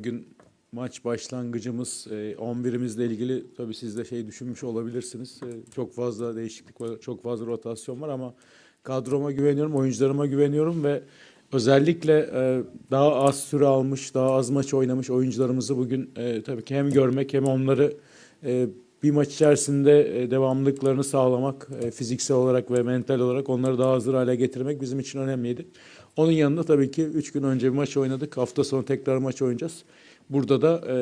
Bugün maç başlangıcımız e, 11'imizle ilgili tabii siz de şey düşünmüş olabilirsiniz. E, Çok fazla değişiklik var, çok fazla rotasyon var ama kadroma güveniyorum, oyuncularıma güveniyorum ve özellikle e, daha az süre almış, daha az maç oynamış oyuncularımızı bugün e, tabii ki hem görmek hem onları e, bir maç içerisinde e, devamlılıklarını sağlamak, e, fiziksel olarak ve mental olarak onları daha hazır hale getirmek bizim için önemliydi. Onun yanında tabii ki 3 gün önce bir maç oynadık. Hafta sonu tekrar maç oynayacağız. Burada da e,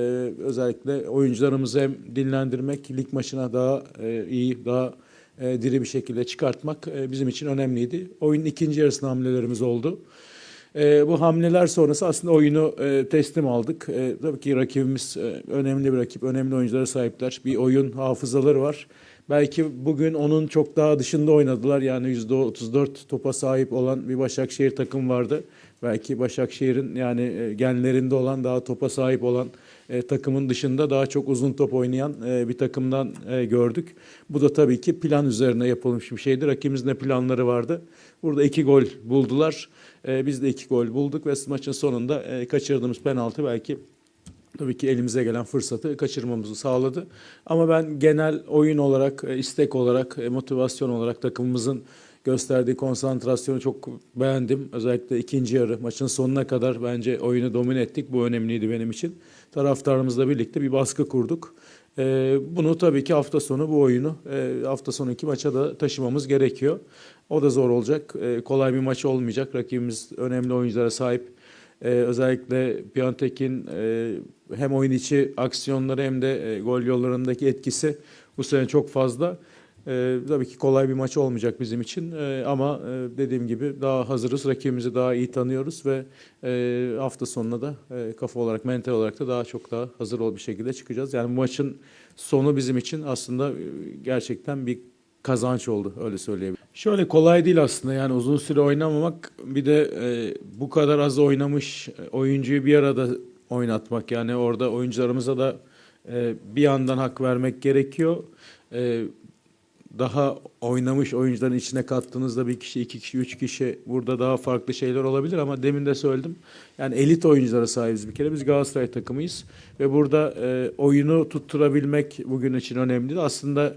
özellikle oyuncularımızı hem dinlendirmek, lig maçına daha e, iyi, daha e, diri bir şekilde çıkartmak e, bizim için önemliydi. Oyunun ikinci yarısında hamlelerimiz oldu. E, bu hamleler sonrası aslında oyunu e, teslim aldık. E, tabii ki rakibimiz e, önemli bir rakip, önemli oyunculara sahipler. Bir oyun hafızaları var. Belki bugün onun çok daha dışında oynadılar. Yani %34 topa sahip olan bir Başakşehir takım vardı. Belki Başakşehir'in yani e, genlerinde olan daha topa sahip olan e, takımın dışında daha çok uzun top oynayan e, bir takımdan e, gördük. Bu da tabii ki plan üzerine yapılmış bir şeydi. Rakibimizin de planları vardı. Burada iki gol buldular. E, biz de iki gol bulduk ve maçın sonunda e, kaçırdığımız penaltı belki tabii ki elimize gelen fırsatı kaçırmamızı sağladı. Ama ben genel oyun olarak, e, istek olarak, e, motivasyon olarak takımımızın gösterdiği konsantrasyonu çok beğendim. Özellikle ikinci yarı maçın sonuna kadar bence oyunu domine ettik. Bu önemliydi benim için. Taraftarımızla birlikte bir baskı kurduk. E, Bunu tabii ki hafta sonu bu oyunu hafta sonraki maça da taşımamız gerekiyor. O da zor olacak. Kolay bir maç olmayacak. Rakibimiz önemli oyunculara sahip. Ee, özellikle Piontek'in e, hem oyun içi aksiyonları hem de e, gol yollarındaki etkisi bu sene çok fazla. Ee, tabii ki kolay bir maç olmayacak bizim için Ee, ama e, dediğim gibi daha hazırız, rakibimizi daha iyi tanıyoruz ve e, hafta sonuna da e, kafa olarak, mental olarak da daha çok daha hazır ol bir şekilde çıkacağız. Yani bu maçın sonu bizim için aslında e, gerçekten bir kazanç oldu öyle söyleyebilirim. Şöyle kolay değil aslında yani uzun süre oynamamak bir de e, bu kadar az oynamış e, oyuncuyu bir arada oynatmak yani orada oyuncularımıza da e, bir yandan hak vermek gerekiyor. E, daha oynamış oyuncuların içine kattığınızda bir kişi, iki kişi, üç kişi burada daha farklı şeyler olabilir ama demin de söyledim. Yani elit oyunculara sahibiz bir kere. Biz Galatasaray takımıyız ve burada e, oyunu tutturabilmek bugün için önemli. Aslında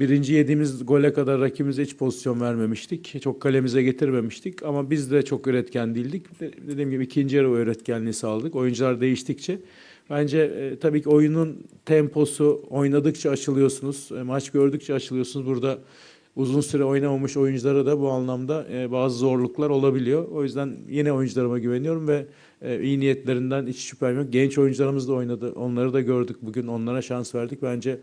Birinci yediğimiz gole kadar rakibimize hiç pozisyon vermemiştik. Çok kalemize getirmemiştik ama biz de çok üretken değildik. De- Dediğim gibi ikinci yarı o üretkenliği sağladık. Oyuncular değiştikçe. Bence e, tabii ki oyunun temposu oynadıkça açılıyorsunuz. E, maç gördükçe açılıyorsunuz. Burada uzun süre oynamamış oyunculara da bu anlamda e, bazı zorluklar olabiliyor. O yüzden yine oyuncularıma güveniyorum ve e, iyi niyetlerinden hiç şüphem yok. Genç oyuncularımız da oynadı. Onları da gördük bugün. Onlara şans verdik. Bence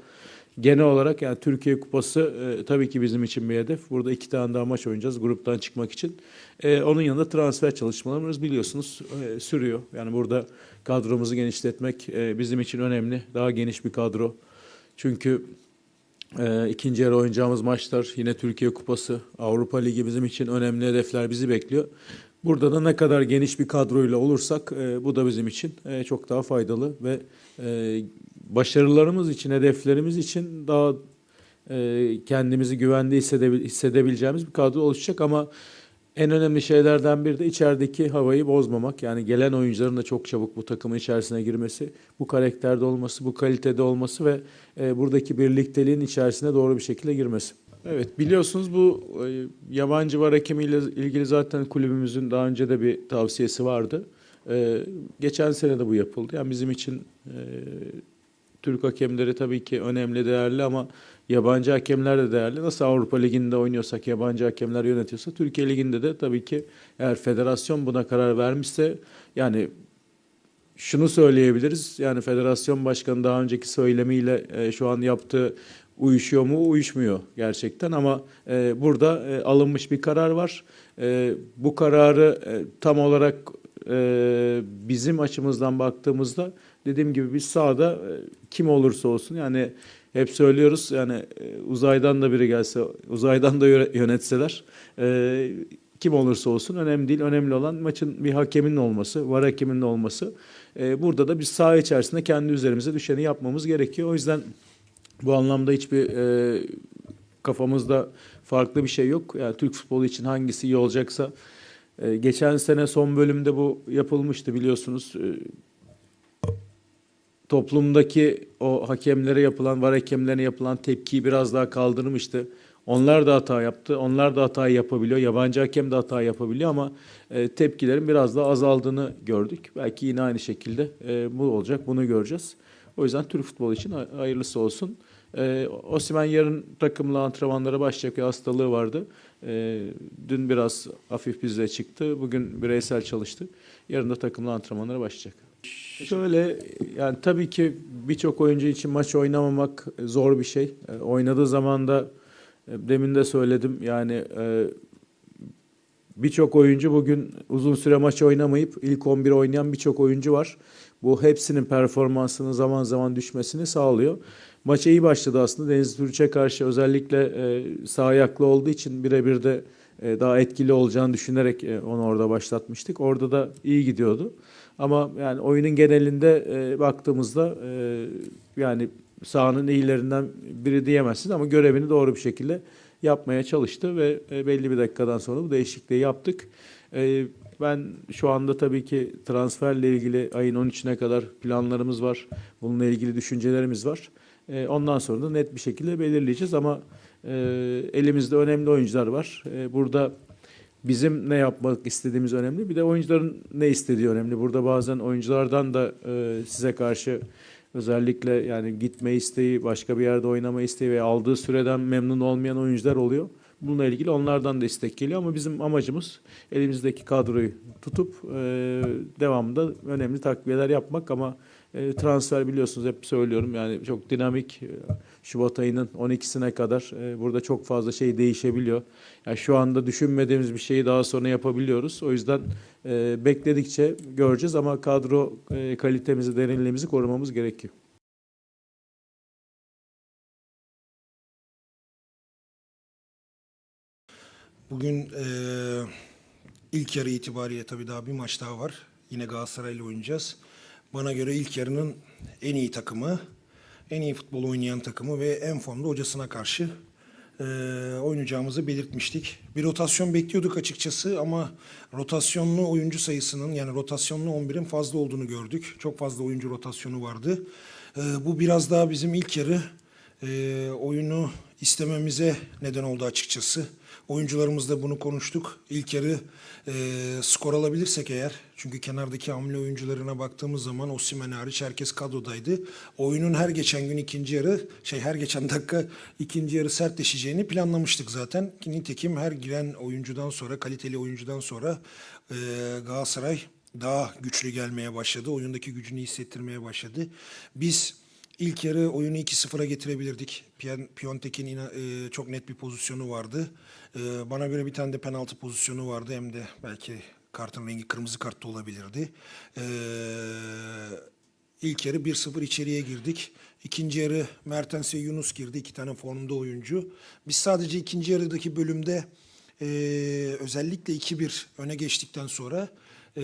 Genel olarak yani Türkiye Kupası e, tabii ki bizim için bir hedef. Burada iki tane daha maç oynayacağız gruptan çıkmak için. E, onun yanında transfer çalışmalarımız biliyorsunuz e, sürüyor. Yani burada kadromuzu genişletmek e, bizim için önemli. Daha geniş bir kadro. Çünkü e, ikinci yarı oynayacağımız maçlar yine Türkiye Kupası, Avrupa Ligi bizim için önemli hedefler bizi bekliyor. Burada da ne kadar geniş bir kadroyla olursak e, bu da bizim için e, çok daha faydalı ve e, başarılarımız için, hedeflerimiz için daha e, kendimizi güvende hissedebil- hissedebileceğimiz bir kadro oluşacak ama en önemli şeylerden biri de içerideki havayı bozmamak. Yani gelen oyuncuların da çok çabuk bu takımın içerisine girmesi, bu karakterde olması, bu kalitede olması ve e, buradaki birlikteliğin içerisine doğru bir şekilde girmesi. Evet biliyorsunuz bu e, yabancı var hakemiyle ilgili zaten kulübümüzün daha önce de bir tavsiyesi vardı. E, geçen sene de bu yapıldı. Yani bizim için e, Türk hakemleri tabii ki önemli, değerli ama yabancı hakemler de değerli. Nasıl Avrupa Ligi'nde oynuyorsak, yabancı hakemler yönetiyorsa, Türkiye Ligi'nde de tabii ki eğer federasyon buna karar vermişse yani şunu söyleyebiliriz. Yani federasyon başkanı daha önceki söylemiyle e, şu an yaptığı uyuşuyor mu? Uyuşmuyor gerçekten ama e, burada e, alınmış bir karar var. E, bu kararı e, tam olarak e, bizim açımızdan baktığımızda dediğim gibi biz sahada e, kim olursa olsun yani hep söylüyoruz yani e, uzaydan da biri gelse uzaydan da yönetseler e, kim olursa olsun önemli değil. Önemli olan maçın bir hakeminin olması, var hakeminin olması. Burada da biz saha içerisinde kendi üzerimize düşeni yapmamız gerekiyor. O yüzden bu anlamda hiçbir kafamızda farklı bir şey yok. Yani Türk futbolu için hangisi iyi olacaksa geçen sene son bölümde bu yapılmıştı biliyorsunuz. Toplumdaki o hakemlere yapılan, var hakemlerine yapılan tepkiyi biraz daha kaldırmıştı. Onlar da hata yaptı. Onlar da hata yapabiliyor. Yabancı hakem de hata yapabiliyor ama e, tepkilerin biraz daha azaldığını gördük. Belki yine aynı şekilde e, bu olacak. Bunu göreceğiz. O yüzden Türk futbolu için hay- hayırlısı olsun. E, Osimhen yarın takımla antrenmanlara başlayacak. Bir hastalığı vardı. E, dün biraz hafif bizle çıktı. Bugün bireysel çalıştı. Yarın da takımla antrenmanlara başlayacak. Şöyle yani tabii ki birçok oyuncu için maç oynamamak zor bir şey. E, oynadığı zaman da e, demin de söyledim yani e, birçok oyuncu bugün uzun süre maç oynamayıp ilk 11 oynayan birçok oyuncu var. Bu hepsinin performansının zaman zaman düşmesini sağlıyor. Maça iyi başladı aslında. Deniz Türkçe karşı özellikle sağ ayaklı olduğu için birebir de daha etkili olacağını düşünerek onu orada başlatmıştık. Orada da iyi gidiyordu. Ama yani oyunun genelinde e, baktığımızda e, yani sahanın iyilerinden biri diyemezsin ama görevini doğru bir şekilde yapmaya çalıştı ve e, belli bir dakikadan sonra bu değişikliği yaptık. E, ben şu anda tabii ki transferle ilgili ayın 13'üne kadar planlarımız var. Bununla ilgili düşüncelerimiz var. E, ondan sonra da net bir şekilde belirleyeceğiz ama e, elimizde önemli oyuncular var. E, burada bizim ne yapmak istediğimiz önemli. Bir de oyuncuların ne istediği önemli. Burada bazen oyunculardan da e, size karşı özellikle yani gitme isteği, başka bir yerde oynama isteği ve aldığı süreden memnun olmayan oyuncular oluyor. Bununla ilgili onlardan da istek geliyor ama bizim amacımız elimizdeki kadroyu tutup e, devamında önemli takviyeler yapmak ama e, transfer biliyorsunuz hep söylüyorum yani çok dinamik e, Şubat ayının 12'sine kadar e, burada çok fazla şey değişebiliyor. Yani şu anda düşünmediğimiz bir şeyi daha sonra yapabiliyoruz. O yüzden e, bekledikçe göreceğiz ama kadro e, kalitemizi, derinliğimizi korumamız gerekiyor. Bugün eee, ilk yarı itibariyle tabii daha bir maç daha var. Yine Galatasaray'la oynayacağız. Bana göre ilk yarının en iyi takımı, en iyi futbol oynayan takımı ve en formda hocasına karşı eee, oynayacağımızı belirtmiştik. Bir rotasyon bekliyorduk açıkçası ama rotasyonlu oyuncu sayısının yani rotasyonlu 11'in fazla olduğunu gördük. Çok fazla oyuncu rotasyonu vardı. Eee, bu biraz daha bizim ilk yarı eee, oyunu istememize neden oldu açıkçası. Oyuncularımızla bunu konuştuk. İlk yarı e, skor alabilirsek eğer, çünkü kenardaki hamle oyuncularına baktığımız zaman Osimhen hariç herkes kadrodaydı. Oyunun her geçen gün ikinci yarı, şey her geçen dakika ikinci yarı sertleşeceğini planlamıştık zaten. Nitekim her giren oyuncudan sonra, kaliteli oyuncudan sonra e, Galatasaray daha güçlü gelmeye başladı. Oyundaki gücünü hissettirmeye başladı. Biz İlk yarı oyunu 2-0'a getirebilirdik. Piontek'in e, çok net bir pozisyonu vardı. E, bana göre bir tane de penaltı pozisyonu vardı. Hem de belki kartın rengi kırmızı kart da olabilirdi. E, ilk yarı 1-0 içeriye girdik. İkinci yarı Mertens ve Yunus girdi. iki tane formda oyuncu. Biz sadece ikinci yarıdaki bölümde e, özellikle 2-1 öne geçtikten sonra e,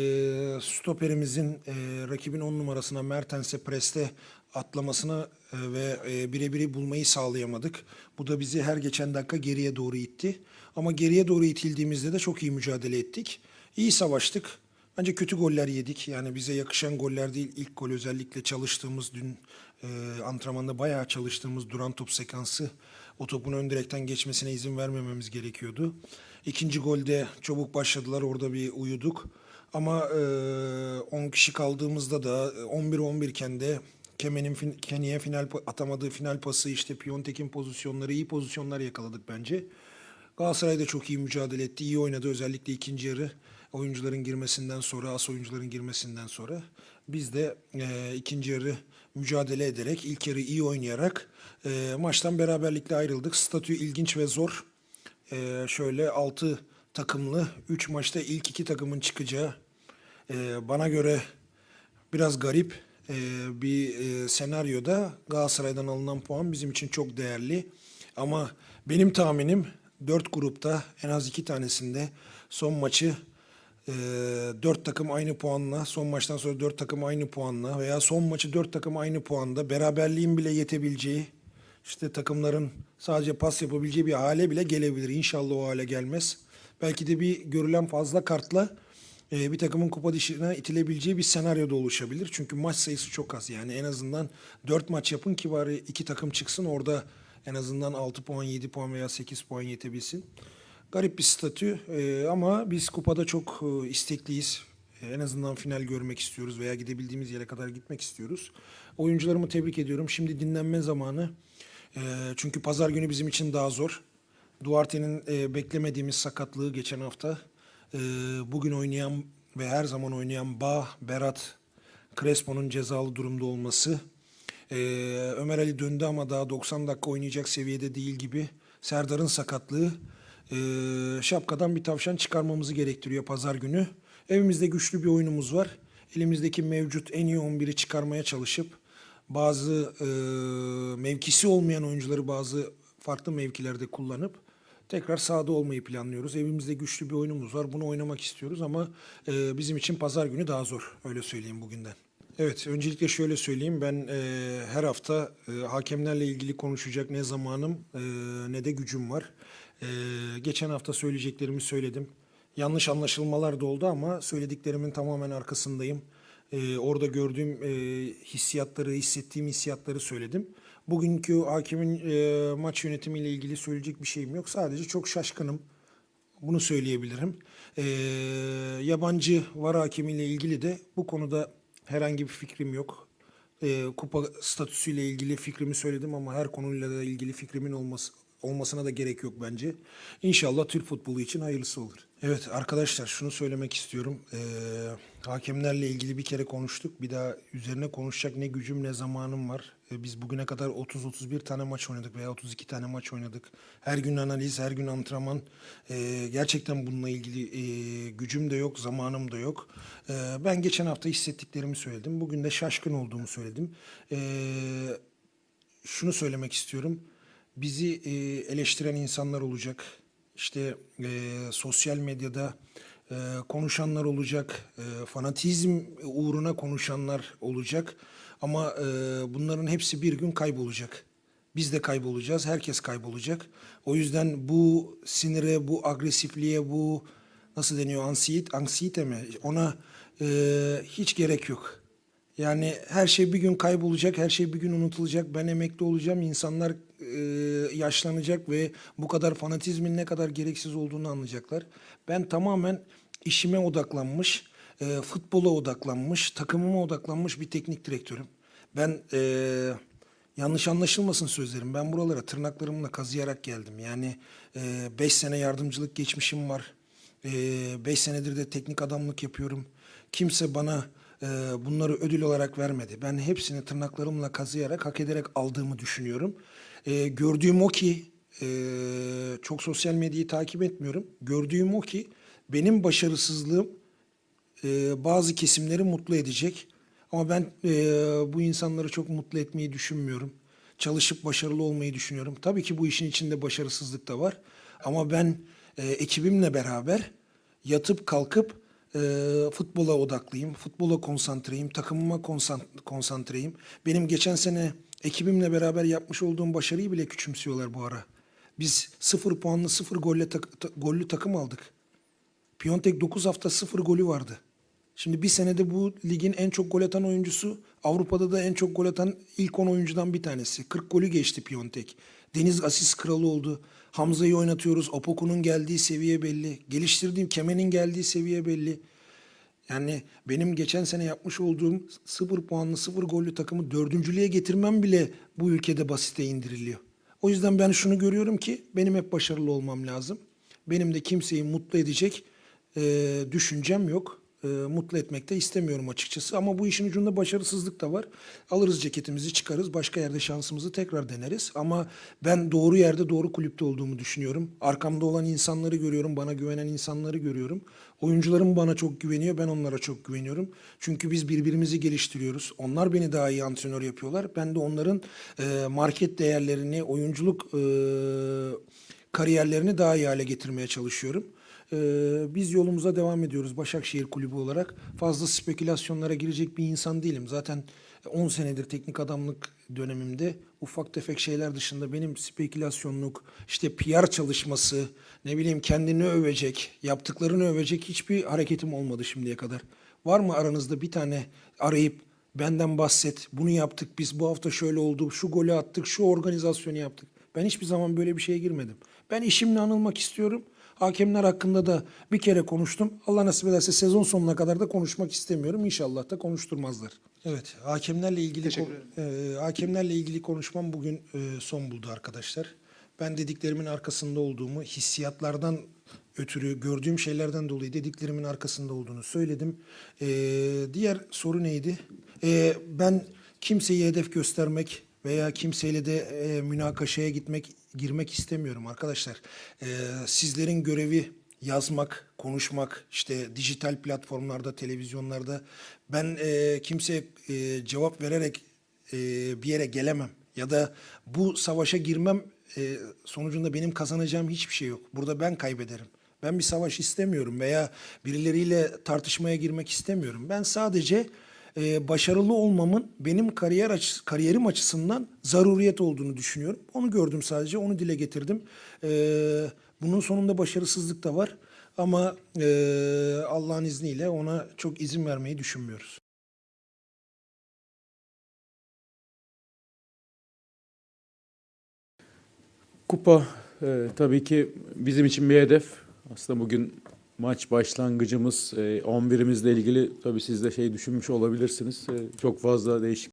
stoperimizin e, rakibin 10 numarasına Mertens'e preste atlamasını e, ve e, birebiri bulmayı sağlayamadık. Bu da bizi her geçen dakika geriye doğru itti. Ama geriye doğru itildiğimizde de çok iyi mücadele ettik. İyi savaştık. Bence kötü goller yedik. Yani bize yakışan goller değil. İlk gol özellikle çalıştığımız dün e, antrenmanda bayağı çalıştığımız duran top sekansı o topun ön direkten geçmesine izin vermememiz gerekiyordu. İkinci golde çabuk başladılar. Orada bir uyuduk. Ama e, 10 kişi kaldığımızda da 11-11 iken de Kemen'in fin, Kenny'e final atamadığı final pası işte Piontek'in pozisyonları iyi pozisyonlar yakaladık bence. Galatasaray da çok iyi mücadele etti. iyi oynadı özellikle ikinci yarı oyuncuların girmesinden sonra, as oyuncuların girmesinden sonra. Biz de e, ikinci yarı mücadele ederek, ilk yarı iyi oynayarak e, maçtan beraberlikle ayrıldık. Statü ilginç ve zor. E, şöyle 6 takımlı 3 maçta ilk iki takımın çıkacağı e, bana göre biraz garip bir e, senaryoda Galatasaray'dan alınan puan bizim için çok değerli. Ama benim tahminim 4 grupta en az 2 tanesinde son maçı e, 4 takım aynı puanla, son maçtan sonra 4 takım aynı puanla veya son maçı 4 takım aynı puanda beraberliğin bile yetebileceği işte takımların sadece pas yapabileceği bir hale bile gelebilir. İnşallah o hale gelmez. Belki de bir görülen fazla kartla e, bir takımın kupa dışına itilebileceği bir senaryo da oluşabilir. Çünkü maç sayısı çok az. Yani en azından 4 maç yapın ki bari iki takım çıksın orada en azından 6 puan, 7 puan veya 8 puan yetebilsin. Garip bir statü e, ama biz kupada çok e, istekliyiz. E, En azından final görmek istiyoruz veya gidebildiğimiz yere kadar gitmek istiyoruz. Oyuncularımı tebrik ediyorum. Şimdi dinlenme zamanı. E, çünkü pazar günü bizim için daha zor. Duarte'nin e, beklemediğimiz sakatlığı geçen hafta. E, bugün oynayan ve her zaman oynayan Bah, Berat, Crespo'nun cezalı durumda olması. E, Ömer Ali döndü ama daha 90 dakika oynayacak seviyede değil gibi. Serdar'ın sakatlığı. E, şapkadan bir tavşan çıkarmamızı gerektiriyor pazar günü. Evimizde güçlü bir oyunumuz var. Elimizdeki mevcut en iyi 11'i çıkarmaya çalışıp bazı e, mevkisi olmayan oyuncuları bazı farklı mevkilerde kullanıp tekrar sahada olmayı planlıyoruz. Evimizde güçlü bir oyunumuz var. Bunu oynamak istiyoruz ama e, bizim için pazar günü daha zor. Öyle söyleyeyim bugünden. Evet, öncelikle şöyle söyleyeyim. Ben e, her hafta e, hakemlerle ilgili konuşacak ne zamanım e, ne de gücüm var. E, geçen hafta söyleyeceklerimi söyledim. Yanlış anlaşılmalar da oldu ama söylediklerimin tamamen arkasındayım. Ee, orada gördüğüm e, hissiyatları, hissettiğim hissiyatları söyledim. Bugünkü hakemin e, maç yönetimiyle ilgili söyleyecek bir şeyim yok. Sadece çok şaşkınım. Bunu söyleyebilirim. Ee, yabancı var hakemiyle ilgili de bu konuda herhangi bir fikrim yok. Ee, kupa statüsüyle ilgili fikrimi söyledim ama her konuyla da ilgili fikrimin olması olmasına da gerek yok bence. İnşallah Türk futbolu için hayırlısı olur. Evet arkadaşlar şunu söylemek istiyorum. Ee, hakemlerle ilgili bir kere konuştuk. Bir daha üzerine konuşacak ne gücüm ne zamanım var. Biz bugüne kadar 30-31 tane maç oynadık veya 32 tane maç oynadık. Her gün analiz, her gün antrenman. Ee, gerçekten bununla ilgili e, gücüm de yok, zamanım da yok. Ee, ben geçen hafta hissettiklerimi söyledim. Bugün de şaşkın olduğumu söyledim. Ee, şunu söylemek istiyorum. Bizi e, eleştiren insanlar olacak. İşte e, sosyal medyada e, konuşanlar olacak. E, fanatizm uğruna konuşanlar olacak. Ama e, bunların hepsi bir gün kaybolacak. Biz de kaybolacağız. Herkes kaybolacak. O yüzden bu sinire, bu agresifliğe, bu nasıl deniyor ansiyet, ansiyete mi? Ona e, hiç gerek yok. Yani her şey bir gün kaybolacak, her şey bir gün unutulacak. Ben emekli olacağım, insanlar e, yaşlanacak ve bu kadar fanatizmin ne kadar gereksiz olduğunu anlayacaklar. Ben tamamen işime odaklanmış, e, futbola odaklanmış, takımıma odaklanmış bir teknik direktörüm. Ben e, yanlış anlaşılmasın sözlerim. Ben buralara tırnaklarımla kazıyarak geldim. Yani 5 sene yardımcılık geçmişim var. 5 senedir de teknik adamlık yapıyorum. Kimse bana e, bunları ödül olarak vermedi. Ben hepsini tırnaklarımla kazıyarak, hak ederek aldığımı düşünüyorum. E, gördüğüm o ki, e, çok sosyal medyayı takip etmiyorum. Gördüğüm o ki, benim başarısızlığım e, bazı kesimleri mutlu edecek. Ama ben e, bu insanları çok mutlu etmeyi düşünmüyorum. Çalışıp başarılı olmayı düşünüyorum. Tabii ki bu işin içinde başarısızlık da var. Ama ben e, ekibimle beraber yatıp kalkıp e, futbola odaklıyım. Futbola konsantreyim. Takımıma konsan- konsantreyim. Benim geçen sene ekibimle beraber yapmış olduğum başarıyı bile küçümsüyorlar bu ara. Biz sıfır puanlı sıfır golle tak- ta- gollü takım aldık. Piontek 9 hafta 0 golü vardı. Şimdi bir senede bu ligin en çok gol atan oyuncusu Avrupa'da da en çok gol atan ilk 10 oyuncudan bir tanesi. 40 golü geçti Piontek. Deniz asist kralı oldu. Hamza'yı oynatıyoruz. Opoku'nun geldiği seviye belli. Geliştirdiğim Kemen'in geldiği seviye belli. Yani benim geçen sene yapmış olduğum 0 puanlı 0 gollü takımı dördüncülüğe getirmem bile bu ülkede basite indiriliyor. O yüzden ben şunu görüyorum ki benim hep başarılı olmam lazım. Benim de kimseyi mutlu edecek e, düşüncem yok. E, mutlu etmek de istemiyorum açıkçası. Ama bu işin ucunda başarısızlık da var. Alırız ceketimizi çıkarız. Başka yerde şansımızı tekrar deneriz. Ama ben doğru yerde doğru kulüpte olduğumu düşünüyorum. Arkamda olan insanları görüyorum. Bana güvenen insanları görüyorum. Oyuncularım bana çok güveniyor. Ben onlara çok güveniyorum. Çünkü biz birbirimizi geliştiriyoruz. Onlar beni daha iyi antrenör yapıyorlar. Ben de onların e, market değerlerini, oyunculuk e, kariyerlerini daha iyi hale getirmeye çalışıyorum. Ee, biz yolumuza devam ediyoruz Başakşehir Kulübü olarak. Fazla spekülasyonlara girecek bir insan değilim. Zaten 10 senedir teknik adamlık dönemimde ufak tefek şeyler dışında benim spekülasyonluk, işte PR çalışması, ne bileyim kendini övecek, yaptıklarını övecek hiçbir hareketim olmadı şimdiye kadar. Var mı aranızda bir tane arayıp benden bahset, bunu yaptık biz bu hafta şöyle oldu, şu golü attık, şu organizasyonu yaptık. Ben hiçbir zaman böyle bir şeye girmedim. Ben işimle anılmak istiyorum. Hakemler hakkında da bir kere konuştum. Allah nasip ederse sezon sonuna kadar da konuşmak istemiyorum. İnşallah da konuşturmazlar. Evet, hakemlerle ilgili e, hakemlerle ilgili konuşmam bugün e, son buldu arkadaşlar. Ben dediklerimin arkasında olduğumu, hissiyatlardan ötürü gördüğüm şeylerden dolayı dediklerimin arkasında olduğunu söyledim. E, diğer soru neydi? E, ben kimseyi hedef göstermek veya kimseyle de e, münakaşaya gitmek girmek istemiyorum arkadaşlar. E, sizlerin görevi yazmak, konuşmak, işte dijital platformlarda, televizyonlarda ben e, kimseye e, cevap vererek e, bir yere gelemem ya da bu savaşa girmem e, sonucunda benim kazanacağım hiçbir şey yok. Burada ben kaybederim. Ben bir savaş istemiyorum veya birileriyle tartışmaya girmek istemiyorum. Ben sadece e, başarılı olmamın benim kariyer açı, kariyerim açısından zaruriyet olduğunu düşünüyorum. Onu gördüm sadece, onu dile getirdim. E, bunun sonunda başarısızlık da var ama e, Allah'ın izniyle ona çok izin vermeyi düşünmüyoruz. Kupa e, tabii ki bizim için bir hedef. Aslında bugün maç başlangıcımız e, 11'imizle ilgili tabii siz de şey düşünmüş olabilirsiniz. E, çok fazla değişik